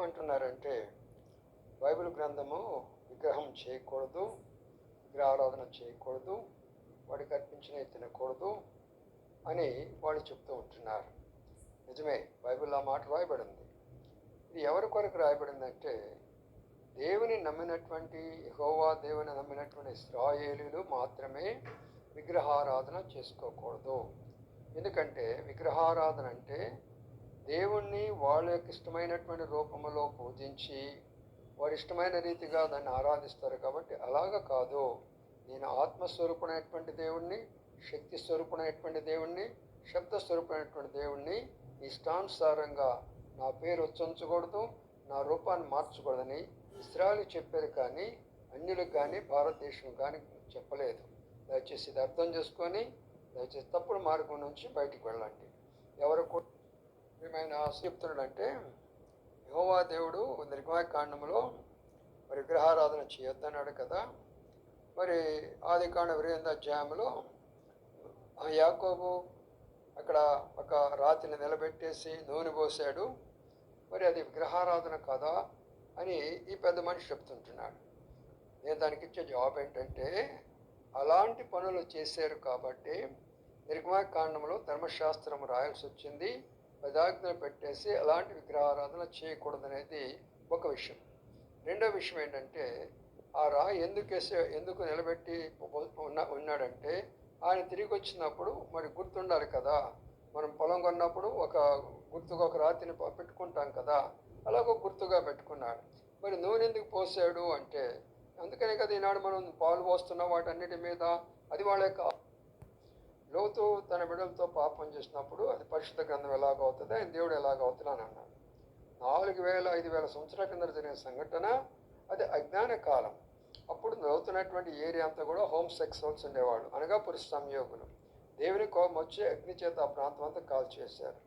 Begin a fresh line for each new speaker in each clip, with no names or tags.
ఏమంటున్నారంటే బైబిల్ గ్రంథము విగ్రహం చేయకూడదు విగ్రహారాధన చేయకూడదు వాడికి అర్పించినవి తినకూడదు అని వాళ్ళు చెప్తూ ఉంటున్నారు. నిజమే బైబిల్లో ఆ మాట రాయబడింది. ఇది ఎవరి కొరకు రాయబడిందంటే దేవుని నమ్మినటువంటి యహోవా దేవుని నమ్మినటువంటి ఇస్రాయేలీలు మాత్రమే విగ్రహారాధన చేసుకోకూడదు. ఎందుకంటే విగ్రహారాధన అంటే దేవుణ్ణి వాళ్ళ యొక్క ఇష్టమైనటువంటి రూపంలో పూజించి వారి ఇష్టమైన రీతిగా దాన్ని ఆరాధిస్తారు కాబట్టి అలాగ కాదు. నేను ఆత్మస్వరూపమైనటువంటి దేవుణ్ణి శక్తి స్వరూపమైనటువంటి దేవుణ్ణి శబ్ద స్వరూపుడైనటువంటి దేవుణ్ణి ఇష్టానుసారంగా నా పేరు ఉచ్చరించకూడదు నా రూపాన్ని మార్చకూడదని ఇస్రాయలు చెప్పారు కానీ అన్యులకు కానీ భారతదేశం కానీ చెప్పలేదు. దయచేసి ఇది అర్థం చేసుకొని దయచేసి తప్పుడు మార్గం నుంచి బయటికి వెళ్ళండి. ఎవరు కూడా ఏమైనా చెప్తున్నాడంటే యహోవా దేవుడు నిర్గమాకాండంలో మరి విగ్రహారాధన చేయొద్దన్నాడు కదా. మరి ఆది కాండ వీరేంద్ర అధ్యాయంలో ఆ యాకోబు అక్కడ ఒక రాతిని నిలబెట్టేసి నూనె పోసాడు మరి అది విగ్రహారాధన కదా అని ఈ పెద్ద మనిషి చెప్తుంటున్నాడు. నేను దానికి ఇచ్చే జవాబు ఏంటంటే అలాంటి పనులు చేశారు కాబట్టి నిర్గమాకాండంలో ధర్మశాస్త్రం రాయాల్సి వచ్చింది. పదాజ్ఞలు పెట్టేసి అలాంటి విగ్రహారాధన చేయకూడదనేది ఒక విషయం. రెండో విషయం ఏంటంటే ఆ రాయి ఎందుకు వేసే ఎందుకు నిలబెట్టి ఉన్న ఉన్నాడంటే ఆయన తిరిగి వచ్చినప్పుడు మరి గుర్తుండాలి కదా. మనం పొలం కొన్నప్పుడు ఒక గుర్తుగా ఒక రాతిని పెట్టుకుంటాం కదా. అలా ఒక గుర్తుగా పెట్టుకున్నాడు. మరి నూనె ఎందుకు పోసాడు అంటే అందుకనే కదా ఈనాడు మనం పాలు పోస్తున్నాం వాటన్నిటి మీద. అది వాళ్ళ యొక్క లోతు తన బిడ్డలతో పాపం చేసినప్పుడు అది పరిశుద్ధ గ్రంథం ఎలాగవుతుంది ఆయన దేవుడు ఎలాగవుతున్నా అని అన్నాడు. నాలుగు వేల ఐదు వేల సంవత్సరాల కింద జరిగిన సంఘటన అది అజ్ఞాన కాలం. అప్పుడు నవ్వుతున్నటువంటి ఏరియా అంతా కూడా హోమ్ సెక్సువల్స్ ఉండేవాళ్ళు. అనగా పురుష సంయోగులు. దేవుని కోపం వచ్చి అగ్ని చేత ఆ ప్రాంతం అంతా కాల్ చేశారు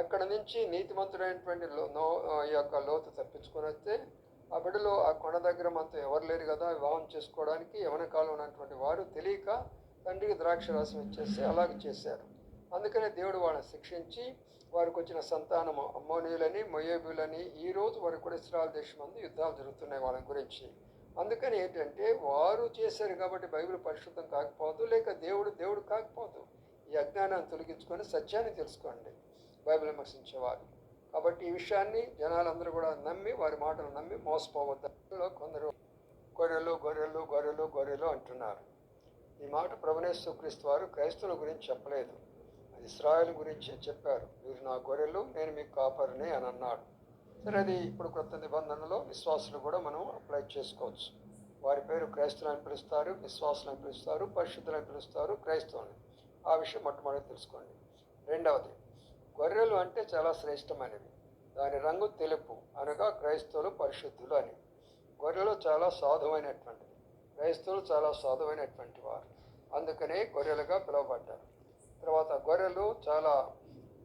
అక్కడ నుంచి నీతిమంతుడైనటువంటి లో నో ఈ యొక్క లోతు తప్పించుకొని వస్తే ఆ బిడ్డలో ఆ కొండ దగ్గర మనతో ఎవరు లేరు కదా వివాహం చేసుకోవడానికి యవన కాలం ఉన్నటువంటి వారు తెలియక తండ్రికి ద్రాక్ష రసం ఇచ్చేసి అలాగే చేశారు. అందుకనే దేవుడు వాళ్ళని శిక్షించి వారికి వచ్చిన సంతానం అమ్మోనీయులని మొయేబులని ఈ రోజు వరకు కూడా ఇస్రాయల్ దేశం అందు యుద్ధాలు జరుగుతున్నాయి వాళ్ళ గురించి. అందుకని ఏంటంటే వారు చేశారు కాబట్టి బైబిల్ పరిశుద్ధం కాకపోదు లేక దేవుడు దేవుడు కాకపోదు. ఈ అజ్ఞానాన్ని తొలగించుకొని సత్యాన్ని తెలుసుకోండి. బైబిల్ విమర్శించేవారు. కాబట్టి ఈ విషయాన్ని జనాలందరూ కూడా నమ్మి వారి మాటలు నమ్మి మోసపోవద్దు. కొందరు గొర్రెలు గొర్రెలు గొర్రెలు గొర్రెలు అంటున్నారు. ఈ మాట ప్రభునేశ్వరక్రీస్తు వారు క్రైస్తవుల గురించి చెప్పలేదు. అది ఇస్రాయల్ గురించి చెప్పారు. మీరు నా గొర్రెలు నేను మీకు కాపరిని అని అన్నాడు. సరే అది ఇప్పుడు కొత్త నిబంధనలో విశ్వాసులు కూడా మనం అప్లై చేసుకోవచ్చు. వారి పేరు క్రైస్తవులు అని పిలుస్తారు విశ్వాసులు అని పిలుస్తారు పరిశుద్ధులు అని పిలుస్తారు క్రైస్తవుని ఆ విషయం మొట్టమొదటి తెలుసుకోండి. రెండవది గొర్రెలు అంటే చాలా శ్రేష్టమైనవి. దాని రంగు తెలుపు అనగా క్రైస్తవులు పరిశుద్ధులు అని. గొర్రెలు చాలా సాధువైనటువంటిది. క్రైస్తవులు చాలా సాధువైనటువంటి వారు. అందుకనే గొర్రెలుగా పిలువబడ్డారు. తర్వాత గొర్రెలు చాలా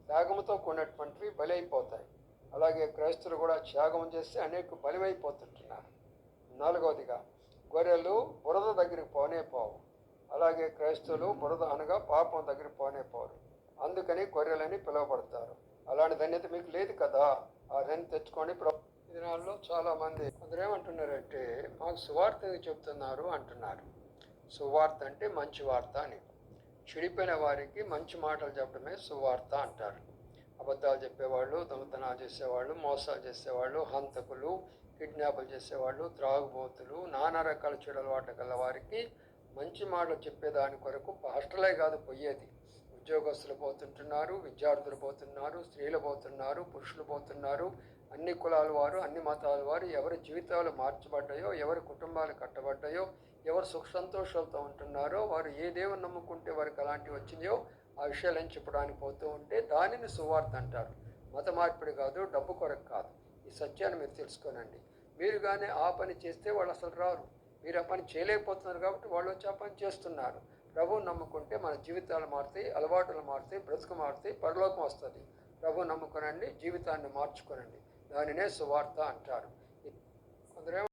త్యాగంతో కూడినటువంటివి బలైపోతాయి. అలాగే క్రైస్తవులు కూడా త్యాగం చేస్తే అనేక బలివైపోతుంటున్నారు నాలుగవదిగా గొర్రెలు బురద దగ్గరికి పోనే పోవు. అలాగే క్రైస్తవులు బురద అనగా పాపం దగ్గరికి పోనే పోరు. అందుకని గొర్రెలని పిలువబడతారు. అలాంటి ధన్యత మీకు లేదు కదా? ఆ ధన్యత తెచ్చుకొని ప్ర- దినాల్లో చాలామంది కొందరు ఏమంటున్నారంటే మాకు సువార్త చెప్తున్నారు? అంటున్నారు. సువార్త అంటే మంచి వార్త అని. చెడిపోయిన వారికి మంచి మాటలు చెప్పడమే సువార్త అంటారు. అబద్ధాలు చెప్పేవాళ్ళు దొంగతనాలు చేసేవాళ్ళు మోసాలు చేసేవాళ్ళు హంతకులు కిడ్నాపులు చేసేవాళ్ళు త్రాగుబోతులు నానా రకాల చెడు గల వారికి మంచి మాటలు చెప్పేదాని కొరకు హాస్టలే కాదు పోయేది. ఉద్యోగస్తులు పోతుంటున్నారు విద్యార్థులు పోతున్నారు స్త్రీలు పోతున్నారు పురుషులు పోతున్నారు. అన్ని కులాల వారు అన్ని మతాల వారు ఎవరి జీవితాలు మార్చబడ్డాయో ఎవరి కుటుంబాలు కట్టబడ్డాయో ఎవరు సుఖ సంతోషాలతో ఉంటున్నారో వారు ఏ దేవుని నమ్ముకుంటే వారికి అలాంటివి వచ్చినాయో ఆ విషయాలను చెప్పడానికి పోతూ ఉంటే దానిని సువార్త అంటారు. మత మార్పిడి కాదు డబ్బు కొరకు కాదు. ఈ సత్యాన్ని మీరు తెలుసుకోనండి. మీరు కానీ ఆ పని చేస్తే వాళ్ళు అసలు రారు. మీరు ఆ పని చేయలేకపోతున్నారు కాబట్టి వాళ్ళు వచ్చి ఆ పని చేస్తున్నారు. ప్రభువు నమ్ముకుంటే మన జీవితాలు మారుతాయి అలవాటులు మారుతాయి బ్రతుకు మారుతాయి పరలోకం వస్తుంది. ప్రభు నమ్ముకునండి జీవితాన్ని మార్చుకునండి. దానినే సువార్త అంటారు. కొందరేమో